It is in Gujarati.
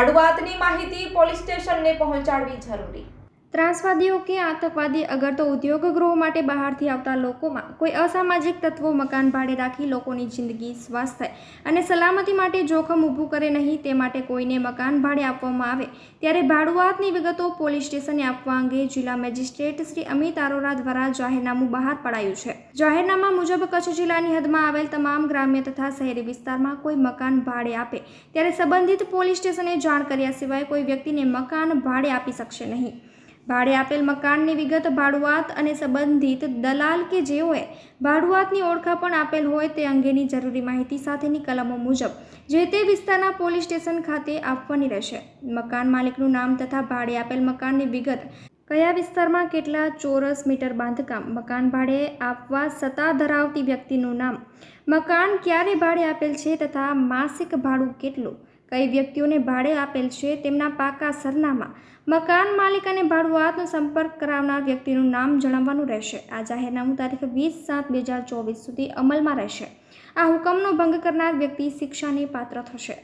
ભાડુઆતની માહિતી પોલીસ સ્ટેશનને પહોંચાડવી જરૂરી ત્રાસવાદીઓ કે આતંકવાદી અગર તો ઉદ્યોગ ગૃહો માટે બહારથી આવતા લોકોમાં કોઈ અસામાજિક તત્વો મકાન ભાડે રાખી લોકોની જિંદગી સ્વાસ્થ્ય અને સલામતી માટે જોખમ ઊભું કરે નહીં તે માટે કોઈને મકાન ભાડે આપવામાં આવે, ત્યારે ભાડુઆતની વિગતો પોલીસ સ્ટેશને આપવા અંગે જિલ્લા મેજિસ્ટ્રેટ શ્રી અમિત આરોરા દ્વારા જાહેરનામું બહાર પડાયું છે. જાહેરનામા મુજબ કચ્છ જિલ્લાની હદમાં આવેલ તમામ ગ્રામ્ય તથા શહેરી વિસ્તારમાં કોઈ મકાન ભાડે આપે, ત્યારે સંબંધિત પોલીસ સ્ટેશને જાણ કર્યા સિવાય કોઈ વ્યક્તિને મકાન ભાડે આપી શકશે નહીં. ભાડે આપેલ મકાનની વિગત ભાડુઆત અને સંબંધિત દલાલ કે જેઓએ ભાડુઆતની ઓળખાપણ આપેલ હોય તે અંગેની જરૂરી માહિતી સાથેની કલમો મુજબ જે તે વિસ્તારના પોલીસ સ્ટેશન ખાતે આપવાની રહેશે. મકાન માલિકનું નામ તથા ભાડે આપેલ મકાનની વિગત કયા વિસ્તારમાં કેટલા ચોરસ મીટર બાંધકામ, મકાન ભાડે આપવા સત્તા ધરાવતી વ્યક્તિનું નામ, મકાન ક્યારે ભાડે આપેલ છે તથા માસિક ભાડું કેટલું કઈ વ્યક્તિઓને ભાડે આપેલ છે તેમના પાકા સરનામા. મકાન માલિક અને ભાડુઆતનો સંપર્ક કરાવનાર વ્યક્તિનું નામ જણાવવાનું રહેશે. આ જાહેરનામું તારીખ વીસ સાત બે હજાર ચોવીસ સુધી અમલમાં રહેશે. આ હુકમનો ભંગ કરનાર વ્યક્તિ શિક્ષાને પાત્ર થશે.